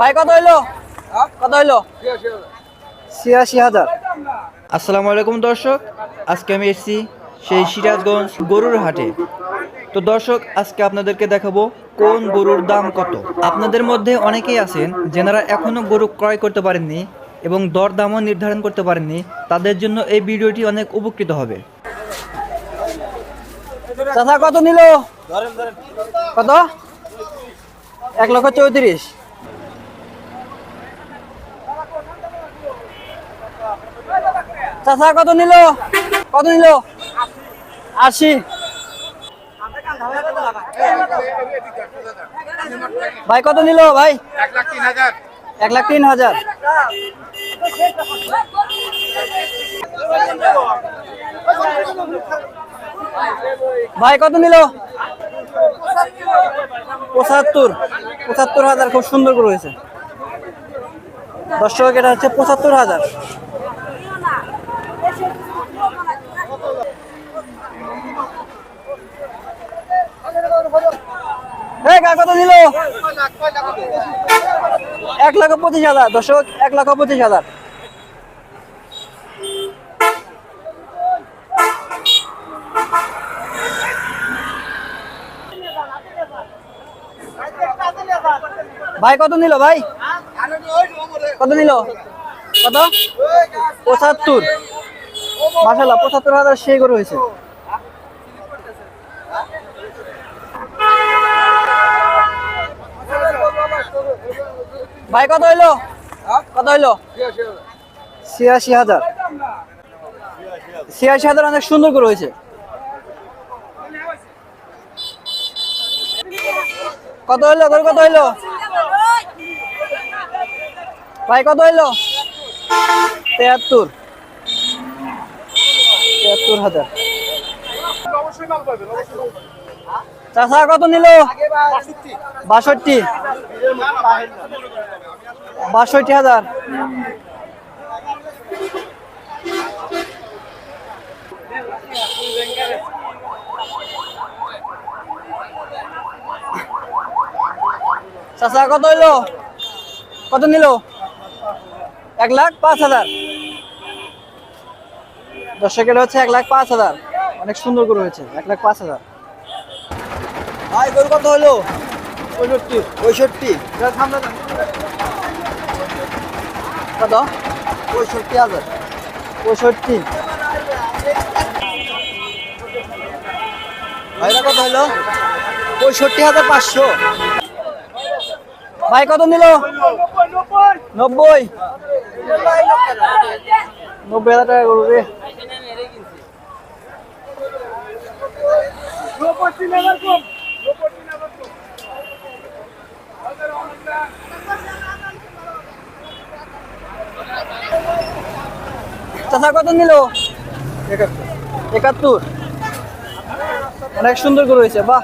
ভাই কত হইল? কত হইল? ছিয়াশি হাজার। আসসালামু আলাইকুম দর্শক আজকে আমি এসেছি সেই সিরাজগঞ্জ গরুর হাটে। তো দর্শক আজকে আপনাদেরকে দেখাবো কোন গরুর দাম কত। আপনাদের মধ্যে অনেকেই আছেন যেনারা এখনও গরু ক্রয় করতে পারেননি এবং দর দামও নির্ধারণ করতে পারেননি। তাদের জন্য এই ভিডিওটি অনেক উপকৃত হবে। চাচা কত নিল? কত? এক লক্ষ চৌত্রিশ। চাচা কত নিল? কত নিল? আশি। ভাই, কত নিল, ভাই? এক লাখ তিন হাজার। ভাই, কত নিল? পঁচাত্তর। পঁচাত্তর হাজার খুব সুন্দর করে হয়েছে। দর্শক, এটা হচ্ছে পঁচাত্তর হাজার। এক লাখ পঁচিশ হাজার। এক লাখ পঁচিশ হাজার। ভাই, কত নিল ভাই? কত নিল? কত? পঁচাত্তর। মাসাল্লাহ পঁচাত্তর হাজার সেই করে হয়েছে। ভাই কত হইল? কত হইল? ছিয়াশি হাজার। ছিয়াশি হাজার অনেক সুন্দর করে হয়েছে। কত হইল? তোর কত হইল? ভাই কত হইল? তেহাত্তর তেহাত্তর হাজার। চাষা কত নিল? বাষট্টি। বাষট্টি হাজার। চাষা কত হইল? কত নিল? এক লাখ পাঁচ হাজার। দর্শকের হচ্ছে এক লাখ পাঁচ হাজার। অনেক সুন্দর করে হয়েছে, এক লাখ পাঁচ হাজার। ভাই গরু কত হলো? পঁয়ষট্টি। পঁয়ষট্টি। কত? পঁয়ষট্টি হাজার। পঁয়ষট্টি। ভাইরা কত হলো? পঁয়ষট্টি হাজার পাঁচশো। ভাই কত নিল? নব্বই। নব্বই হাজার টাকা গরু রে। চাচা কত নিল? একাত্তর। অনেক সুন্দর করে হয়েছে বাহ।